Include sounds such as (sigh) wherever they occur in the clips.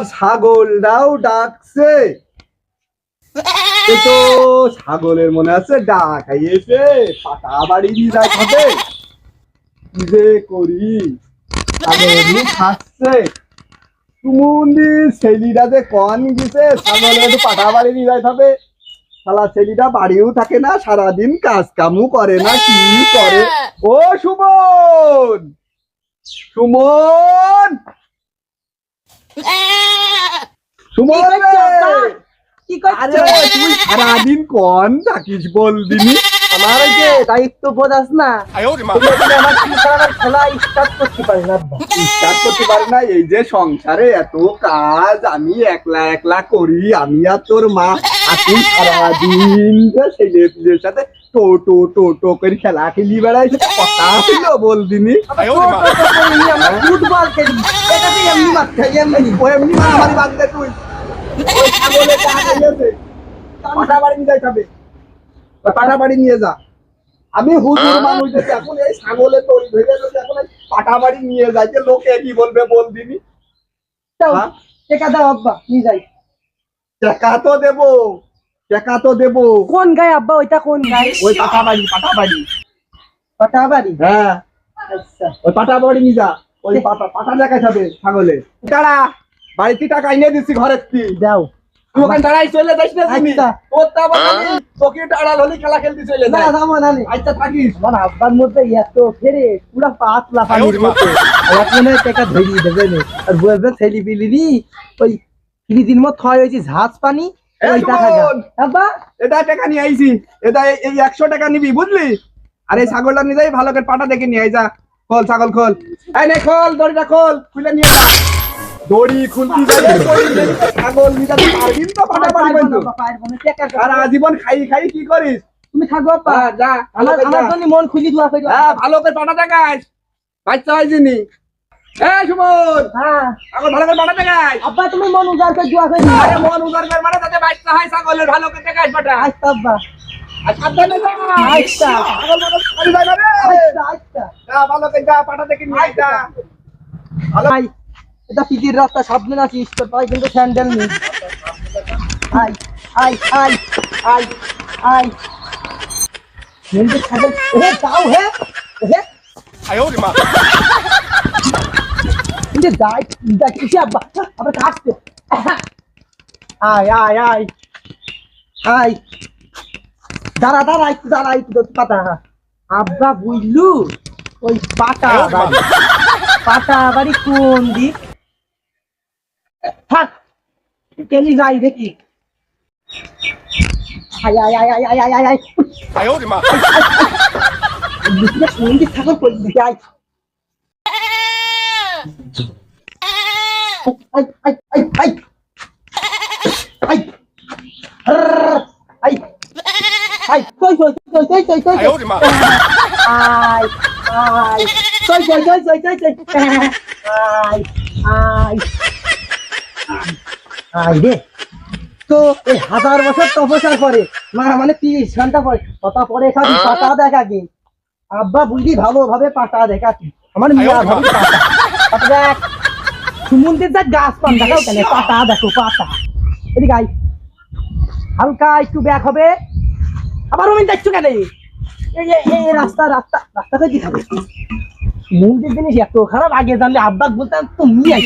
আবার ছাগলটাও ডাকছে। তো ছাগলের মনে আছে ডাক খাইয়েছে পাটা বাড়ি নিয়ে যায় খাবে কি যে করি? খাচ্ছে। তুমুন্দি ছেলিটা যে কন গেছে ছাগলের একটু পাটা বাড়ি নিয়ে যায় খাবে শালা ছেলিটা বাড়িও থাকে না, সারাদিন কাজ কামও করে না, কি করে? ও সুমন! সুমন! কি করছ, তুই সারাদিন কন থাকিস বল দিনি আমার যে দায়িত্ব বোধ আছে না আমার খেলা স্টার্ট করতে পারি না স্টার্ট করতে পারি না? এই যে সংসারে এত কাজ আমি একলা একলা করি আমি আর তোর মা আর তুই সারাদিন সাথে টো টো টো টো করে খেলা খেলি বেড়াই সেটা কথা ছিল বল দিনি ফুটবল খেলি। এমনি মারতে এমনি ও এমনি মারামারি বাদ দে তুই। ওই ছাগলে চা (laughs) খাইয়েছে পাটা বাড়ি নিয়ে যাই খাবে ওই পাটা বাড়ি নিয়ে যা। আমি হুজুর মানুষ এখন এই ছাগলে তৈরি হয়ে গেছে এখন এই পাটা বাড়ি নিয়ে লোকে কি বলবে বল দিনি হ্যাঁ? টেকা দাও আব্বা নিয়ে যাই। টাকা তো দেবো। টাকা তো দেবো। কোন গায়ে আব্বা ওইটা কোন গায়ে? ওই পাটা বাড়ি পাটা বাড়ি। হ্যাঁ। আচ্ছা। ওই পাটা বাড়ি নিয়ে যা। ওই পাটা পাটা দেখাই যাবে ছাগলে। দাঁড়া বাড়িতে টাকা এনে দিচ্ছি ঘরের দাও। তুই দাঁড়াই চলে যাস না তুমি। আচ্ছা। তোর তো আবার খালি চোখে হলে খেলা খেলতে চলে না যাব না আচ্ছা থাকিস। আমার আব্বার মধ্যে এত ফেরে পুরা পাঁচ লাফানির মতো। এখন টাকা ধরিয়ে দেবে আর বলবে ছেলি বিলিনি ওই ফ্রিজির মতো হয় ওই যে ঝাঁজ পানি আব্বা? এটা টাকা নিয়ে আইছি। এটা এই- এই একশো টাকা নিবি বুঝলি? আর এই ছাগলটা নিয়ে যাই ভালো করে পাটা দেখে নিয়ে আই যা। খোল ছাগল খোল। এই নে খোল দড়িটা খোল খুলে নিয়ে যা দড়ি খুলতি ছাগল নিতে পারবি তো আজীবন খাই খাই কি করিস? তুমি থাকো হ্যাঁ, যা আমার জন্য মন খুলি দোয়া করি। হ্যাঁ, ভালো করে পাঠা দেখাস বাচ্চা হয়েছিনি এই সুমন হ্যাঁ। এখন ভালো করে পাটা দেখাস আব্বা মন উজাড় করে দোয়া করি। মন উজাড় করে মানে তাতে বাচ্চা হয় ছাগলের। ভালো করে দেখাস পাটা আচ্ছা আব্বা। আচ্ছা ভালো করে যা পাঠা দেখিনি আচ্ছা ভালো এটা পিচির রাস্তা, সাবধানে আছিস তোর পায়ে কিন্তু স্যান্ডেল নেই। আই আই আই আই আই মেনকে ছাগল হে যাও হে হে কিন্তু যাই যাই কিসে আব্বা আবার কাটতে। আয় আয় আয় আই দাঁড়া দাঁড়া, একটু দাঁড়া, একটু পাতা। আব্বা বুঝলু ওই পাটা বাড়ি। পাটা বাড়ি কোন দিক? থাক কেলি যাই দেখি। আয় আয় আয় আয় আয় আয় আয়। আয় দিকে কোন দিক থাকো কোন দিকে আয়। আয় আয় আয় আয়। আয়। আয়। আয় কই কই কই কই কই কই কই আয় আয়। কই কই কই কই কই কই আয় আয়। আয় তো এই হাজার বছর মানে তিরিশ ঘণ্টা পরে। পরে খাবি পাতা দেখা গে আব্বা বুঝলি ভালোভাবে পাতা দেখাচ্ছি আমার মিয়া ভাবি পাতা। দেখ সুমন্দির যা গাছ পান দেখাও কেন? পাতা দেখো পাতা। এদিকে আই হালকা একটু ব্যাক হবে। আবার ওমিন দেখছ কেন? এই রাস্তা রাস্তা রাস্তা কই দিতে হবে মন্দির জিনিস এত খারাপ আগে জানলে আব্বা বলতাম তুমি আই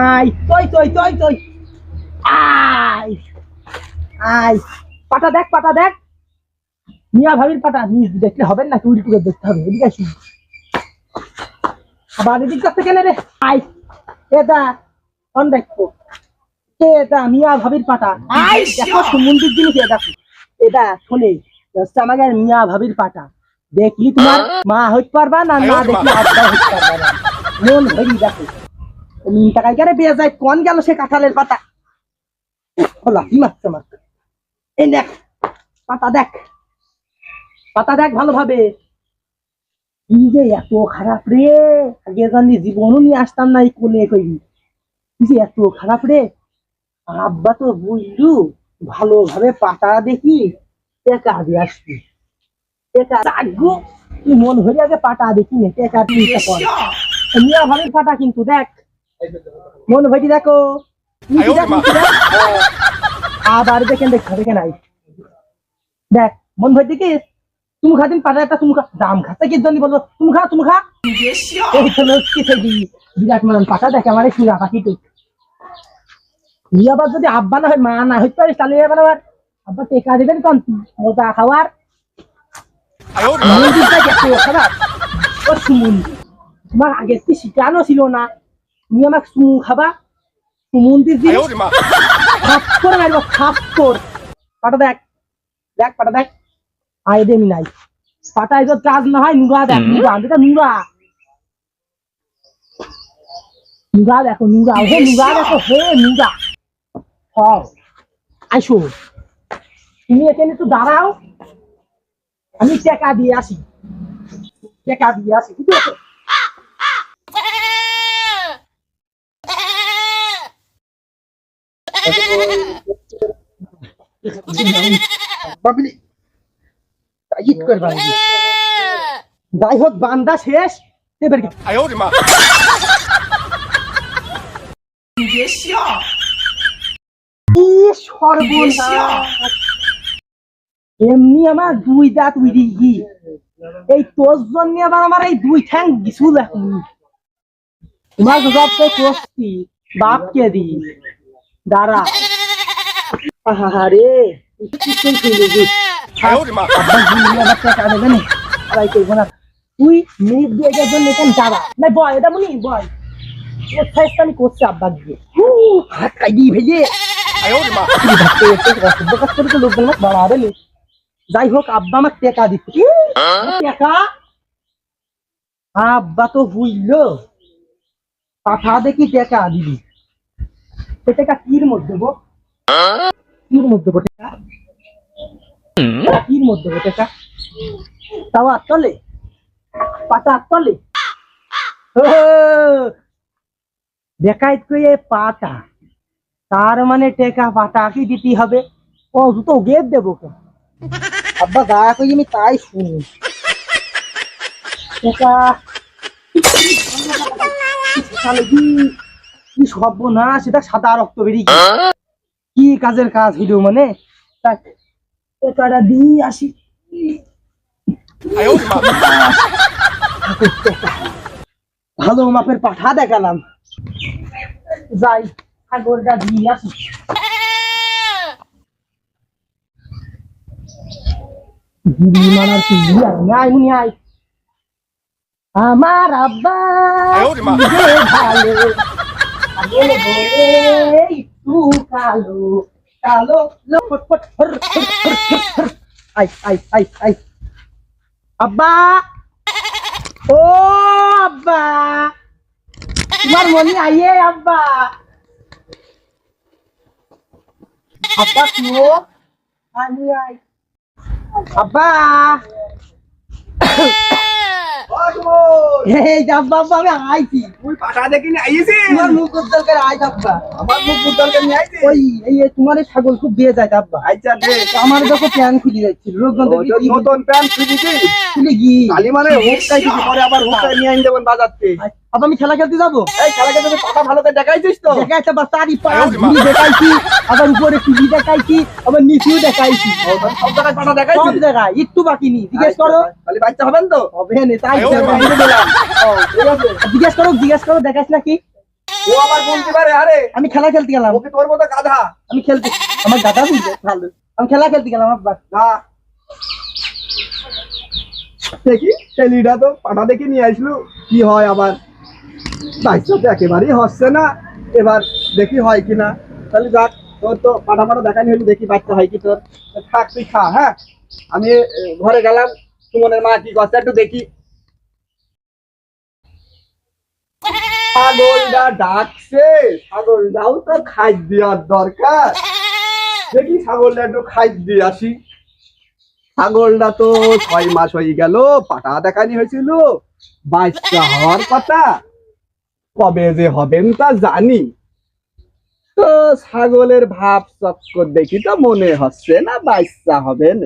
আই তই তই তই তই আই আই পাটা দেখ পাটা দেখ। মিয়া ভাবির পাটা নিজ দেখলে হবে না উল্টো করে দেখতে হবে এদিকে আসি আবার এদিক কাছে কেন রে? আই এটা অন দেখো এটা মিয়া ভাবির পাটা। আই দেখো সুমন্দির জিনিস এটা এটা শোনে আমাদের মিয়া ভাবির পাটা। দেখলি তোমার? মা হইতে পারবা না? না দেখলি আব্বা হইতে পারবা না। মন ভরি দেখো। মিন টাকায় কেন পেয়ে যায়? কোন গেল সে কাঁঠালের পাতা? কি মারছে আমার। এই দেখ পাতা দেখ। পাতা দেখ ভালোভাবে। কি যে এত খারাপ রে? আগে জানি জীবনও নিয়ে আসতাম না এই কোলে কইবি কি যে এত খারাপ রে? আব্বা তো বুঝলু ভালোভাবে পাতা দেখি টেকা দিয়ে আসবি। টেকা মন ভরে আগে পাটা দেখি নে টেকা মিয়া ভাবির পাটা কিন্তু দেখ। মন ভাইটি দেখো। আবার দেখেন, দেখ, দেখে নাই। দেখ, মন ভাই দেখিস? তুমি খাদিন পাটা একটা তুমি দাম খাতে কি জন্য বলব তুমি খা তুমি খা। এই তো লোক থেকে বিরাট মান পাটা দেখে আব্বা না হয়, মা না হইতে পারিস, তাহলে আবার আব্বা টেকা দেবেন কোন? মজা খাওয়ার। ও সুমন। তোমার আগে ছিল না। তুমি আমাকে সুমু খাবা? সুমন্দির দিয়ে খাপ করে মারবো খাপ পাটা দেখ। দেখ পাটা দেখ। আয় দেমি নাই পাটা এসব কাজ না হয় নুরা দেখ নুরা এটা নুরা নুরা দেখো নুরা হে নুরা দেখো হে নুরা হও। আইসো। তুমি এখানে একটু দাঁড়াও। আমি টাকা দিয়ে আসি। টাকা দিয়ে আসি ঠিক আছে যাই হোক বান্দা শেষ। এবার কি? কি সর্বনাশ এমনি আমার দুই দাঁত গি এই তোর জন্য আবার আমার এই দুই ঠ্যাং গিছু এখন তোমার জবাব তো করছি বাপকে দি দাঁড়া আহারে তুই মিনিট দুয়েকের জন্য এখানে যাবা না এটা মনি বয় আমি করছি আব্বা দিয়ে হাত খাই দিই ভেজে লোকজন বাড়াবে নি যাই হোক আব্বা আমার টেকা দিচ্ছে টেকা? আব্বা তো বুঝলো পাঠা দেখি টেকা দিবি। টেকা কির মধ্যে গো? কির মধ্যে গো টেকা? কির মধ্যে গো টেকা? তাও দেখাইত কই পাটা তার মানে টেকা পাটা কি দিতে হবে? ও তো গেট দেবো কে? আব্বা গা কই আমি তাই শুনি। টেকা তাহলে কি কি সভ্য না সেটা সাদা রক্ত বেরিয়ে গেছে। কি কাজের কাজ হইল মানে? তা টেকাটা দিয়ে আসি। ভালো মাপের পাঠা দেখালাম। যাই ছাগলটা দিয়ে আসি দিদি মানার কি মুনি আমার আব্বা। আই আই আই আব্বা ও আব্বা তোমার মনে আইয়ে আব্বা আব্বা তুও আমি আই আব্বা! (coughs) এই আব্বা আব্বা আমি আইছি। তুই পাটা দেখি নিয়ে তোমার মুখ উজ্জ্বল করে আইস আব্বা। আমার মুখ উজ্জ্বলকে নিয়ে আইছিস ওই এই এই তোমার ছাগল খুব দিয়ে যায় আব্বা। আচ্ছা দে আমার দেখো প্যান খুলে যাচ্ছিল নতুন খুলে গিয়ে কালি মানে হুকটাই পরে আবার হুকটাই নিয়ে আইন দেবেন বাজারতে। আব্বা আমি খেলা খেলতে যাব? এই তুমি পাটা ভালো করে দেখাইছিস তো। দেখাইছে বা চারি পাঁচ ঘুরি দেখাইছি আবার উপরে টিভি দেখাইছি আবার নিচেও দেখাইছি। সব জায়গায় পাটা সব জায়গায় একটু বাকি নি জিজ্ঞেস করো। খালি বাচ্চা হবেন তো? হবে না তাই জিজ্ঞেস করো জিজ্ঞেস করো দেখাইছ নাকি? ও আবার বলতে পারে আরে। আমি খেলা খেলতে গেলাম। ওকে তোর মতো গাধা। আমি খেলতে আমার বুঝবে ভালো। আমি খেলা খেলতে গেলাম আব্বা। না। দেখি ছেলেটা তো পাটা দেখে নিয়ে আসলো। কি হয় আবার? তো একেবারেই হচ্ছে না। এবার দেখি হয় কিনা। তাহলে যাক, তোর তো পাটা পাটা দেখানি হলি, দেখি বাচ্চা হয় কি তোর। থাক, তুই খা হ্যাঁ? আমি ঘরে গেলাম, সুমনের মা কি করছে একটু দেখি। ছাগলটা ডাকছে, ছাগলটাও তো খাদ্য দেওয়ার দরকার। দেখি ছাগলটা একটু খাদ্য দিয়ে আসি। ছাগলটা তো ছয় মাস হয়ে গেল, পাটা দেখানি হয়েছিল। বাচ্চা হওয়ার কথা। কবে যে হবেন তা জানি। তো ছাগলের ভাব চক্কর দেখি তো মনে হচ্ছে না বাচ্চা হবেন।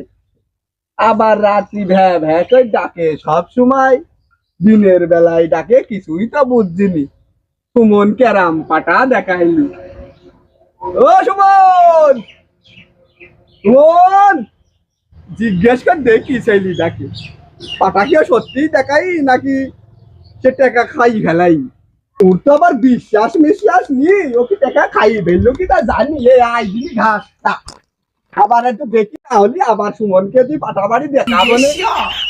আবার রাত্রি ভ্যা ভ্যা করে ডাকে সব সময়। দিনের বেলায় ডাকে কিছুই তো বুঝছিনি সুমন ক্যারাম পাটা দেখাইলি। ও সুমন! সুমন! জিজ্ঞেস কর দেখি সেইলি ডাকে। পাটা কি সত্যি দেখাই নাকি সে টাকা খাই ফেলাই? তোর তো আবার বিশ্বাস মিশ্বাস নি ওকে টাকা খাই ফেলল কি তা জানি। এ আই দিলি ঘাস। আবার একটু দেখি তাহলে আবার সুমনকে তুই পাটা বাড়ি দেখাবো না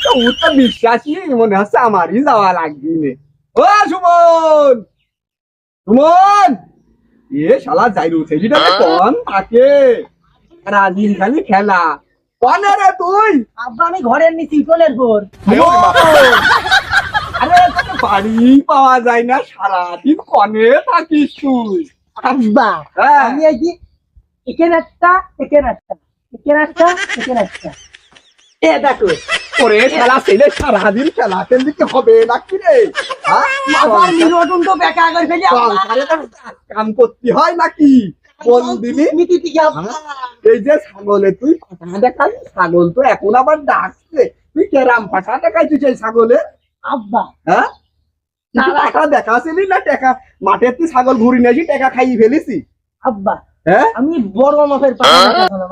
তো ওর তো বিশ্বাসই মনে হচ্ছে আমারই যাওয়া লাগবে। ও সুমন! সুমন! এ শালা যাই রুছে যেটা কন থাকে। রাজিন খালি খেলা। কনে রে তুই? আব্বা আমি ঘরের নিচে ইটলের পর আরে বাড়ি পাওয়া যায় না সারাদিন কনে থাকিস তুই। আব্বা হ্যাঁ। আমি এই যে এখানে একটা এখানে একটা এখানে একটা এখানে একটা এ দেখো ওরে খেলা ছেলে সারাদিন খেলা কি হবে নাকি রে? হ্যাঁ? তো বেকা করে ফেলি কাম করতে হয় নাকি মিটি এই যে ছাগলে তুই পাঠা দেখালি ছাগল তো এখন আবার ডাকছে। তুই কেরাম পাঠা দেখাইছিস এই ছাগলে? আব্বা হ্যাঁ? তুই কি দেখাছিলি না টাকা মাঠে তুই ছাগল ঘুরি নিয়েছি টাকা খাইয়ে ফেলেছি। আব্বা হ্যাঁ? আমি বড় মাপের পাটা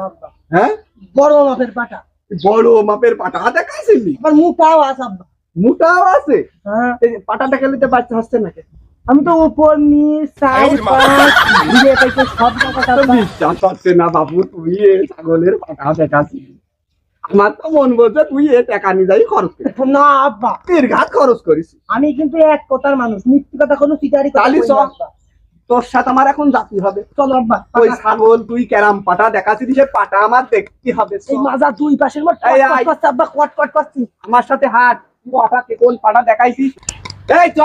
আব্বা। হ্যাঁ? বড় মাপের পাটা। বড় মাপের পাঠা দেখাইছিলি আমার মুখটাও আছে আব্বা। মোটাও আছে? হ্যাঁ। বাচ্চা আমি তো উপর নিচ সাইড পাঁচ ঘুরে সব জায়গা বিশ্বাস হচ্ছে না বাবু তুই ছাগলের পাঠা দেখাছিলি আমার তো মন বলছে তুই এ টাকা নিয়ে যাই খরচ করিস না আব্বা। তীর ঘাট খরচ করিস। আমি কিন্তু এক কথার মানুষ মিথ্যে কথা কোনো চিটারি। আব্বা। তোর সাথে আমার এখন জাতি হবে। চলো আব্বা ওই ছাগল তুই ক্যারাম পাটা দেখাচ্ছিস সে পাটা আমার দেখতে হবে এই মাজা দুই পাশের আয়। আব্বা কট কট করছি। আমার সাথে হাট। পাটা কোন পাটা দেখাইছিস? এই চ।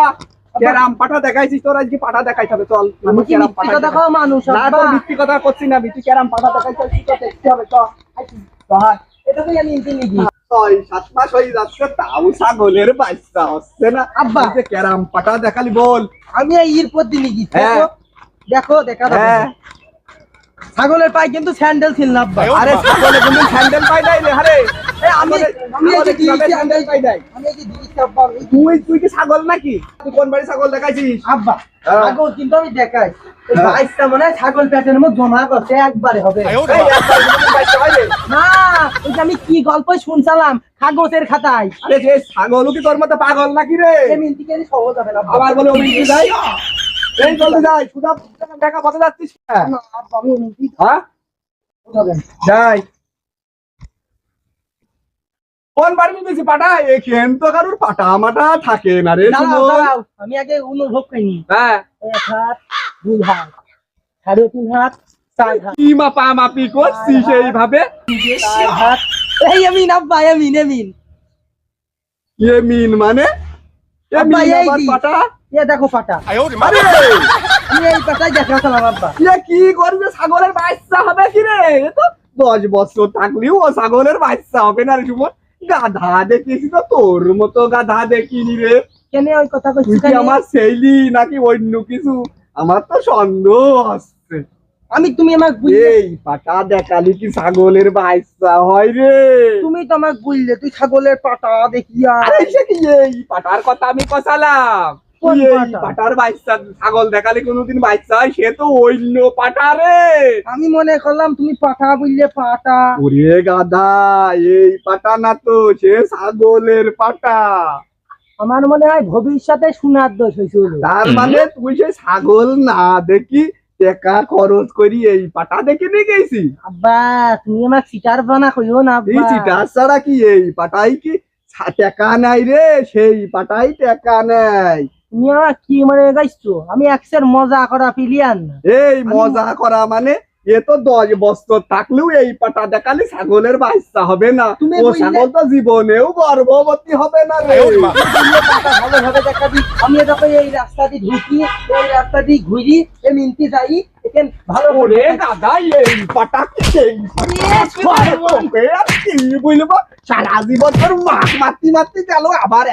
ক্যারাম পাটা দেখাইছিস তোর আজকে পাটা দেখাইতে হবে চল। আমি ক্যারাম পাটা কওয়া মানুষ না তোর কথা করছি না তুই ক্যারাম পাটা দেখাইছিস তো দেখতে হবে চ। চল। এটা তো আমি ইনতে নিবি ছয় সাত মাস হয়ে যাচ্ছে তাও ছাগলের বাচ্চা হচ্ছে না। আব্বা। যে ক্যারাম পাটা দেখালি বল। আমি পর গেছি হ্যাঁ। দেখো দেখো হ্যাঁ। ছাগলের পায়ে কিন্তু স্যান্ডেল ছিল না আব্বা। আরে ছাগলের কিন্তু স্যান্ডেল পাই নাই রে আরে। তুই তুই কি ছাগল নাকি? তুই কোন বাড়ি ছাগল দেখাইছিস? আব্বা হ্যাঁ। ছাগল কিন্তু আমি দেখাই। হ্যাঁ। বাইশটা মনে ছাগল মধ্যে জমা করছে একবারে হবে। হয়। না আমি কি গল্প শুনছিলাম কাগজের খাতায়। আরে ছাগলও কি তোর মতো পাগল নাকি রে? সহজ হবে না আবার বলে অমিতি যাই এই চলতে যাই সুদা টাকা পথে যাচ্ছিস হ্যাঁ? হ্যাঁ? যাই। কোন বাড়ি নিয়েছি? পাটা? এখান তো কারোর পাটা মাটা থাকে না রে আমি আগে অনুভব করিনি হ্যাঁ। এক হাত দুই হাত সাড়ে তিন হাত চার হাত। কি মাপা মাপি করছিস এইভাবে? হাত। এই এমিন আব্বা এমিন এমিন। এ মিন? কি? পাটা? এ দেখো পাটা। আমি এই পাটাই দেখাছিলাম আব্বা। কি করবে? ছাগলের বাচ্চা হবে কি রে? তো দশ বছর থাকলেও ও ছাগলের বাচ্চা হবে না রে সুমন। গাধা দেখিস তো তোর মতো গাধা দেখিনি রে। কেন ওই কথা কইছিস তুই আমার সেইলি নাকি অন্য কিছু? আমার তো সন্দেহ আসছে। আমি তুমি আমার এই পাটা দেখালি কি ছাগলের বাইসা হয় রে? তুমি তো আমার বুঝলে তুই ছাগলের পাটা দেখিয়া। আরে সে কি এই পাটার কথা আমি কষালাম? পাটার বাচ্চা ছাগল দেখালে কোনোদিন বাচ্চা সে তো অন্য পাটা রে। আমি মনে করলাম তুমি পাটা বুঝলে পাটা। ওরে গাধা এই পাটা না তো সে ছাগলের পাটা। আমার মনে হয় ভবিষ্যতে সোনার দোষ হয়েছিল তার মানে তুই সে ছাগল না দেখি টাকা খরচ করি এই পাটা দেখে নিয়ে গেছি। আব্বা তুমি আমার সিটার বানা কইও না এই ছাড়া কি এই পাটাই কি টাকা নাই রে? সেই পাটাই টাকা নেই। তুমি আমার কি মানে গাইছো? আমি একসের মজা করা পিলিয়ান এই মজা করা মানে এ তো দশ বছর থাকলেও এই পাটা দেখালে ছাগলের বাচ্চা হবে না। ও ছাগল তো জীবনেও গর্ভবতী হবে না রে। আমি যখন এই রাস্তা দিয়ে ঢুকি এই রাস্তা দিয়ে ঘুরি মিনতি যাই ভালো দাদা এই পাটা কি সারা তোর মাছ মারতে মারতে গেল আবার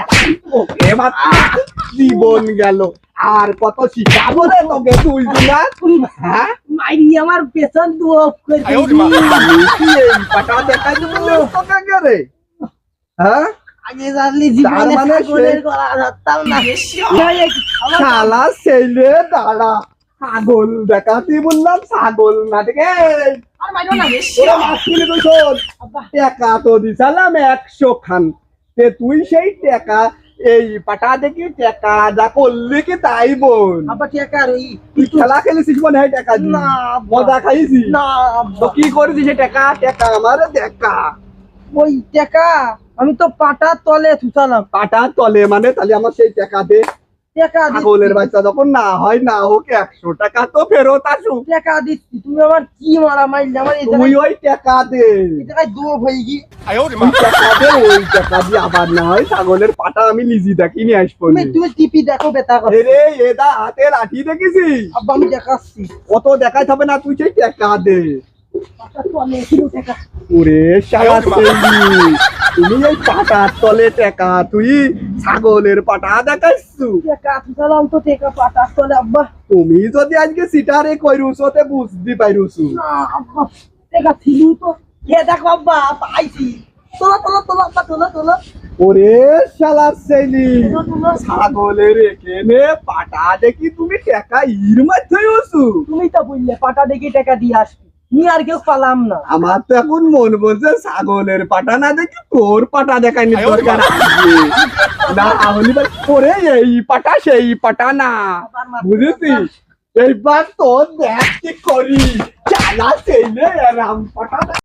জীবন গেল। আর কত শিখাবো রে তোকে তুই না? হ্যাঁ? মাইরি আমার পেছন দুপ করে আমি এই পাটা দেখাই দেবো তোকে কে রে? হ্যাঁ? আগে জানলি জীবনে মানে ছাগলের সে- গলা ধরতাম না। শালা ছেলে দাঁড়া। ছাগল দেখাতি বললাম ছাগল না দেখে। তো আব্বা। টাকা তো দিছিলাম একশো খান। তে তুই সেই টাকা এই পাটা দেখি টাকা যা করলি কি তাই বোন তুই খেলা খেলেছিস মনে হয় টাকা না, মজা খাইছি না তো কি করেছিস টাকা? টাকা আমার দেখা ওই টাকা আমি তো পাটা তলে থুতালাম। পাটা তলে মানে তাহলে আমার সেই টাকা দে। টাকা দিচ্ছি। ছাগলের বাচ্চা যখন না হয় না হোক একশো টাকা তো ফেরত আসুক। টাকা দিচ্ছি। তুমি আমার কি মারা মাইলে আমার তুই ওই টাকা দে। জায়গায় হয়ে গি আবার না হয় ছাগলের পাটা আমি লিজি দেখি নিয়ে আসব তুমি টিপি দেখো বেতা রে এদা হাতে লাঠি দেখেছিস আব্বা আমি দেখাচ্ছি। অত দেখাই হবে না তুই সেই টাকা দে। পাটার তলে ছিল টাকা ওরে শালা তুমি এই পাটার তলে টাকা তুই ছাগলের পাটা দেখাইছু। টাকা থুতালাম তো টাকা পাটার তলে আব্বা। তুমি যদি আজকে সিটারে কইরুস ওতে বুঝতে পাইরুসু না আব্বা টাকা ছিল তো। এ দেখো আব্বা পাইছি। তোলো তোলো তোলো আব্বা তোলো তোলো। ওরে শালা ছেলি। তোলো তোলো। ছাগলের এখানে পাটা দেখি তুমি টাকা ইর মধ্যে হসু তুমি তো বললে পাটা দেখে টাকা দিয়ে আসবি। নি আর কেউ পালাম না। আমার তো এখন মন বলছে ছাগলের পাটা না দেখি তোর পাটা দেখাইনি দরকার আছে। না আমি বল তোরে এই পাটা সেই পাটা না। বুঝেছিস? এইবার তোর দেখ কি করি। চালা সেই রাম পাটা